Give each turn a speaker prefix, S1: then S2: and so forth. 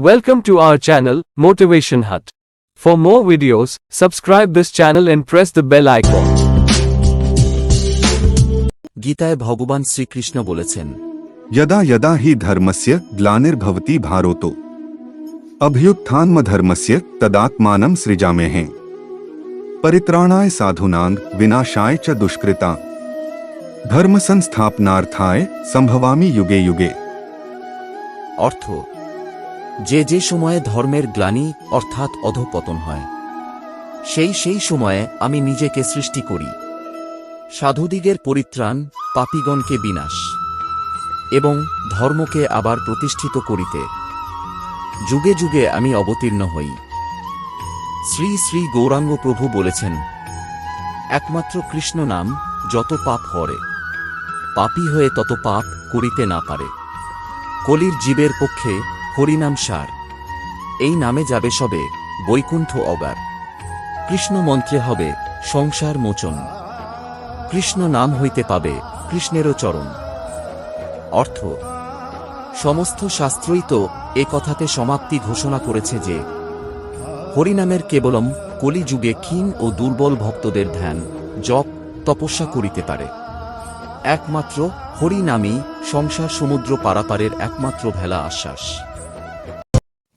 S1: Welcome to our channel, Motivation Hut. For more videos, subscribe this channel and press the bell icon.
S2: গীতায় ভগবান শ্রীকৃষ্ণ বলেছেন
S3: यदा यदा हि धर्मस्य ग्लानिर्भवति भारोतो अभ्युत्थानमधर्मस्य तदात्मानं सृजाम्यहे परित्राणाय साधूनां विनाशाय च दुष्कृता धर्म संस्थापनार्थाय संभवामि युगे युगे
S2: অর্থ যে যে সময়ে ধর্মের গ্লানি, অর্থাৎ অধপতন হয়, সেই সেই সময়ে আমি নিজেকে সৃষ্টি করি। সাধুদিগের পরিত্রাণ পাপীগণকে বিনাশ এবং ধর্মকে আবার প্রতিষ্ঠিত করিতে। যুগে যুগে আমি অবতীর্ণ হই। শ্রী শ্রী গৌরাঙ্গ প্রভু বলেছেন, একমাত্র কৃষ্ণ নাম যত পাপ হরে, পাপী হয়ে তত পাপ করিতে না পারে। কলির জীবের পক্ষে হরিনাম সার। এই নামে যাবে সবে বৈকুণ্ঠ অগার। কৃষ্ণ মন্ত্রে হবে সংসার মোচন। কৃষ্ণ নাম হইতে পাবে কৃষ্ণেরও চরণ। অর্থ, সমস্ত শাস্ত্রই তো এ কথাতে সমাপ্তি ঘোষণা করেছে যে, হরিনামের কেবলম কলিযুগে ক্ষীণ ও দুর্বল ভক্তদের ধ্যান, জপ, তপস্যা করিতে পারে। একমাত্র হরিনামই সংসার সমুদ্র পারাপারের একমাত্র ভেলা আশ্বাস।